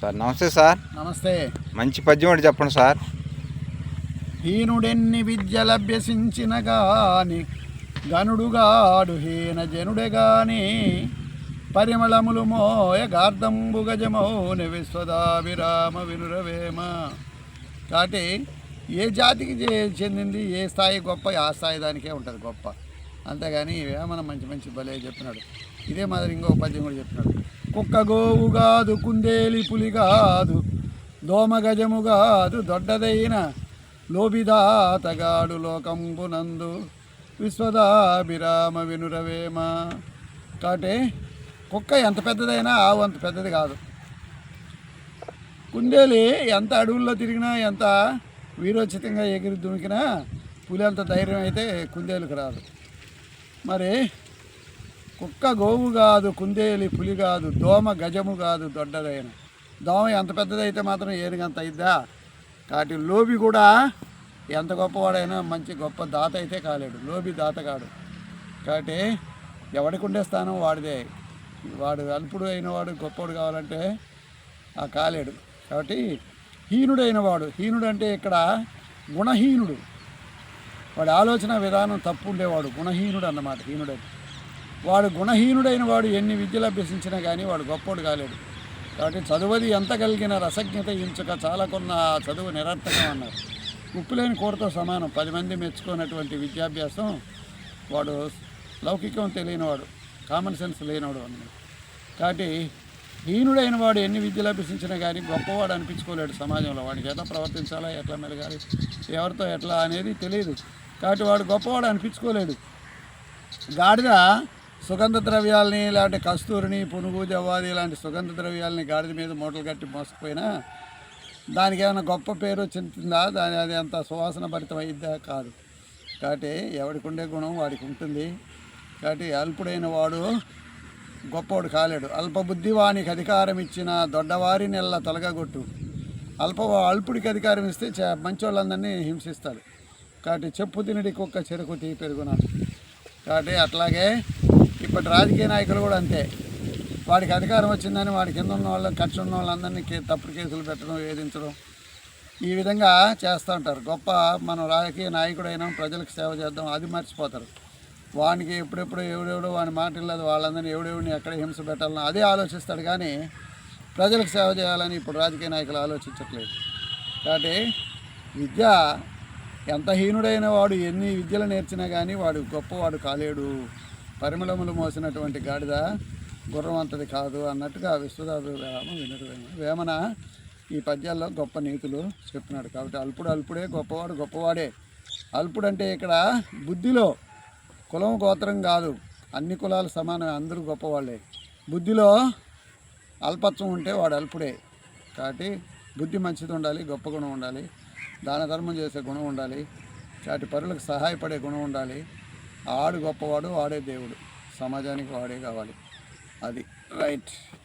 Sir నమస్తే sir. నమస్తే. మంచి పద్యం ఒకటి చెప్పండి సార్. హీనుడెన్ని విద్యలభ్యసించిన గాని గనుడుగాడు హీన జనుడే గాని పరిమళములు మోయ గార్ధంబు గజమౌని విశ్వదాభిరామ వినురవేమ. కాబట్టి ఏ జాతికి చెందింది ఏ స్థాయి గొప్ప ఆ స్థాయి దానికే ఉంటుంది గొప్ప. అంతేగాని వేమన మంచి మంచి భలే చెప్పినాడు. ఇదే మాదిరి ఇంకో పద్యం కూడా చెప్పినాడు. కుక్క గోవు కాదు కుందేలి పులి కాదు దోమ గజము కాదు దొడ్డదైన లోబిదాతగాడు లోకంబునందు విశ్వదాభిరామ వినురవేమ. కాబట్టి కుక్క ఎంత పెద్దదైనా ఆవు అంత పెద్దది కాదు. కుందేలి ఎంత అడవుల్లో తిరిగినా ఎంత వీరోచితంగా ఎగిరి దుమికినా పులి అంత ధైర్యం అయితే కుందేలుకు రాదు. మరి కుక్క గోవు కాదు కుందేలి పులి కాదు దోమ గజము కాదు దొడ్డదైన. దోమ ఎంత పెద్దదైతే మాత్రం ఏనుగంత అయిద్దా? కాబట్టి లోబి కూడా ఎంత గొప్పవాడైనా మంచి గొప్ప దాత అయితే కాలేడు. లోబి దాత కాడు. కాబట్టి ఎవడికి ఉండే స్థానం వాడిదే. వాడు అల్పుడు అయిన వాడు గొప్పవాడు కావాలంటే ఆ కాలేడు. కాబట్టి హీనుడైన వాడు. హీనుడు అంటే ఇక్కడ గుణహీనుడు. వాడి ఆలోచన విధానం తప్పు ఉండేవాడు. గుణహీనుడు అన్నమాట. హీనుడని వాడు గుణహీనుడైన వాడు ఎన్ని విద్యలు అభ్యసించినా కానీ వాడు గొప్పోడు కాలేడు. కాబట్టి చదువది ఎంత కలిగిన రసజ్ఞత ఇంచక చాలా కొన్న చదువు నిరర్థకం అన్నారు. ఉప్పులేని కూరతో సమానం. పది మంది మెచ్చుకున్నటువంటి విద్యాభ్యాసం వాడు లౌకికం తెలియనివాడు కామన్ సెన్స్ లేనివాడు అన్నాడు. కాబట్టి హీనుడైన వాడు ఎన్ని విద్యలు అభ్యసించినా కానీ గొప్పవాడు అనిపించుకోలేడు సమాజంలో. వాడికి ఎట్లా ప్రవర్తించాలా ఎట్లా మెలగాలి ఎవరితో ఎట్లా అనేది తెలియదు కాబట్టి వాడు గొప్పవాడు అనిపించుకోలేడు. గాడిద సుగంధ ద్రవ్యాలని లేదంటే కస్తూరిని పునుగు జవ్వాది ఇలాంటి సుగంధ ద్రవ్యాలని గాడిద మీద మూటలు కట్టి మోసకపోయినా దానికి ఏమైనా గొప్ప పేరు చెందుతుందా దాని అది అంత సువాసన భరితం కాదు. కాబట్టి ఎవడికి ఉండే గుణం వాడికి ఉంటుంది. కాబట్టి అల్పుడైన వాడు గొప్పవాడు కాలేడు. అల్పబుద్ధి వానికి అధికారం ఇచ్చిన దొడ్డవారి నెల తొలగగొట్టు. అల్ప అల్పుడికి అధికారం ఇస్తే చ- మంచోళ్ళందరినీ హింసిస్తాడు. కాబట్టి చెప్పు తినడి కుక్క చెరుకు తీ పెరుగున కాబట్టి అట్లాగే ఇప్పటి రాజకీయ నాయకులు కూడా అంతే. వాడికి అధికారం వచ్చిందని వాడి కింద ఉన్న వాళ్ళని ఖర్చు ఉన్న వాళ్ళందరినీ తప్పుడు కేసులు పెట్టడం వేధించడం ఈ విధంగా చేస్తూ ఉంటారు. గొప్ప మనం రాజకీయ నాయకుడైనా ప్రజలకు సేవ చేద్దాం అది మర్చిపోతారు. వానికి ఎప్పుడెప్పుడు ఎవడెవడో వాని మాట లేదు వాళ్ళందరినీ ఎవడెవడిని ఎక్కడ హింస పెట్టాలని అదే ఆలోచిస్తాడు కానీ ప్రజలకు సేవ చేయాలని ఇప్పుడు రాజకీయ నాయకులు ఆలోచించట్లేదు. కాబట్టి విద్య ఎంత హీనుడైన వాడు ఎన్ని విద్యలు నేర్చినా కానీ వాడు గొప్పవాడు కాలేడు. పరిమళములు మోసినటువంటి గాడిద గుర్రం అంతది కాదు అన్నట్టుగా విశ్వదాభిరామ వినుడు వేమన ఈ పద్యాల్లో గొప్ప నీతులు చెప్పినాడు కాబట్టి అల్పుడు అల్పుడే గొప్పవాడు గొప్పవాడే. అల్పుడు అంటే ఇక్కడ బుద్ధిలో కులం గోత్రం కాదు అన్ని కులాలు సమానమే అందరూ గొప్పవాళ్ళే. బుద్ధిలో అల్పత్వం ఉంటే వాడు అల్పుడే. కాబట్టి బుద్ధి మంచిది ఉండాలి గొప్ప గుణం ఉండాలి దాన ధర్మం చేసే గుణం ఉండాలి కాబట్టి పరులకు సహాయపడే గుణం ఉండాలి. ఆడు గొప్పవాడు వాడే దేవుడు. సమాజానికి వాడే కావాలి. అది రైట్.